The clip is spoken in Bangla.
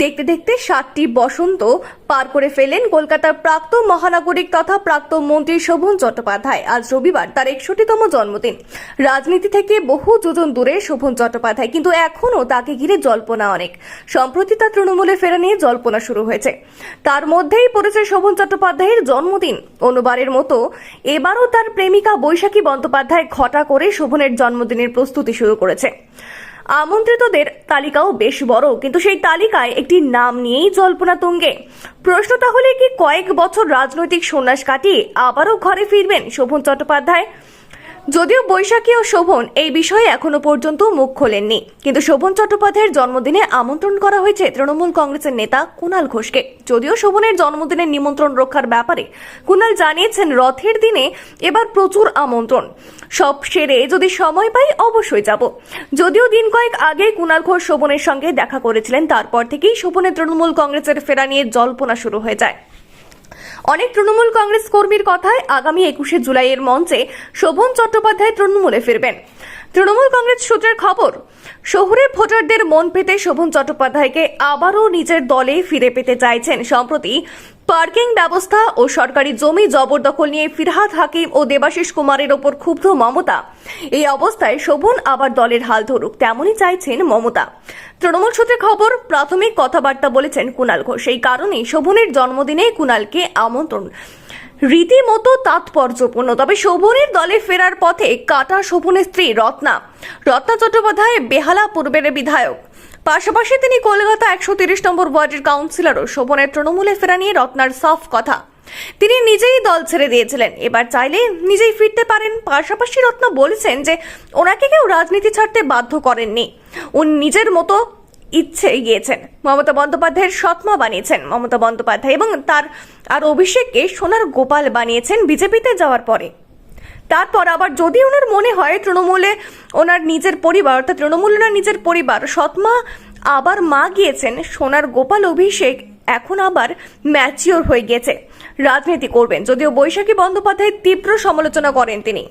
দেখতে দেখতে সাতটি বসন্ত পার করে ফেলেন কলকাতার প্রাক্তন মহানাগরিক তথা প্রাক্তন মন্ত্রী শোভন চট্টোপাধ্যায়। আজ রবিবার তার একষট্টিতম জন্মদিন। রাজনীতি থেকে বহু যোজন দূরে শোভন চট্টোপাধ্যায়, কিন্তু এখনও তাকে ঘিরে জল্পনা অনেক। সম্প্রতি তার তৃণমূলে ফেরা নিয়ে জল্পনা শুরু হয়েছে। তার মধ্যেই পড়েছে শোভন চট্টোপাধ্যায়ের জন্মদিন। অনুবারের মতো এবারও তার প্রেমিকা বৈশাখী বন্দ্যোপাধ্যায় ঘটা করে শোভনের জন্মদিনের প্রস্তুতি শুরু করেছে। আমন্ত্রিতদের তালিকাও বেশ বড়, কিন্তু সেই তালিকায় একটি নাম নিয়েই জল্পনা তুঙ্গে। প্রশ্ন তাহলে কি কয়েক বছর রাজনৈতিক সন্ন্যাস কাটিয়ে আবারও ঘরে ফিরবেন শোভন চট্টোপাধ্যায়? যদিও বৈশাখী ও শোভন এই বিষয়ে এখনও পর্যন্ত মুখ খোলেননি। কিন্তু শোভন চট্টোপাধ্যায়ের জন্মদিনে আমন্ত্রণ করা হয়েছে তৃণমূল কংগ্রেসের নেতা কুণাল ঘোষকে। যদিও শোভনের জন্মদিনের নিমন্ত্রণ রক্ষার ব্যাপারে কুণাল জানিয়েছেন, রথের দিনে এবার প্রচুর আমন্ত্রণ। সব সেরে যদি সময় পাই অবশ্যই যাব। যদিও দিন কয়েক আগে কুণাল ঘোষ শোভনের সঙ্গে দেখা করেছিলেন, তারপর থেকেই শোভনের তৃণমূল কংগ্রেসের ফেরা নিয়ে জল্পনা শুরু হয়ে যায়। অনেক তৃণমূল কংগ্রেস কর্মীর কথায় আগামী একুশে জুলাইয়ের মঞ্চে শোভন চট্টোপাধ্যায় তৃণমূলে ফিরবেন। তৃণমূল কংগ্রেস সূত্রের খবর, শহুরে ভোটারদের মন পেতে শোভন চট্টোপাধ্যায়কে আবারও নিজের দলে ফিরে পেতে চাইছেন। সম্প্রতি পার্কিং ব্যবস্থা ও সরকারি জমি জবরদখল নিয়ে ফিরহাদ হাকিম ও দেবাশিস কুমারের ওপর ক্ষুব্ধ মমতা। এই অবস্থায় শোভন আবার দলের হাল ধরুক, তেমনই চাইছেন মমতা। তৃণমূল সূত্রে খবর, প্রাথমিক কথাবার্তা বলেছেন কুণাল ঘোষ। এই কারণেই শোভনের জন্মদিনে কুণালকে আমন্ত্রণ রীতিমতো তাৎপর্যপূর্ণ। তবে শোভনের দলে ফেরার পথে কাটা শোভনের স্ত্রী রত্না। রত্না চট্টোপাধ্যায় বেহালা পূর্বের বিধায়ক। পাশাপাশি তিনি কলকাতা একশো তিরিশ নম্বর ওয়ার্ডের কাউন্সিলরও শোভনের তৃণমূলে ফেরা নিয়ে রত্নার সাফ কথা। তিনি নিজেই দল ছেড়ে দিয়েছিলেন। এবার চাইলে নিজেই ফিরতে পারেন। পাশাপাশি রত্ন বলেছেন যে, ওনাকে কেউ রাজনীতি ছাড়তে বাধ্য করেননি। উনি নিজের মতো ইচ্ছে গিয়েছেন। মমতা বন্দ্যোপাধ্যায়ের সৎমা বানিয়েছেন মমতা বন্দ্যোপাধ্যায় এবং তার আর অভিষেককে সোনার গোপাল বানিয়েছেন বিজেপিতে যাওয়ার পরে। তারপর আবার যদি ওনার মনে হয় তৃণমূলে ওনার নিজের পরিবার, অর্থাৎ তৃণমূল ওনার নিজের পরিবার, সৎমা আবার মা গিয়েছেন, সোনার গোপাল অভিষেক এখন আবার ম্যাচিওর হয়ে গেছে। রাজনীতি করবেন, যদিও বৈশাখী বন্দ্যোপাধ্যায় তীব্র সমালোচনা করেন তিনি।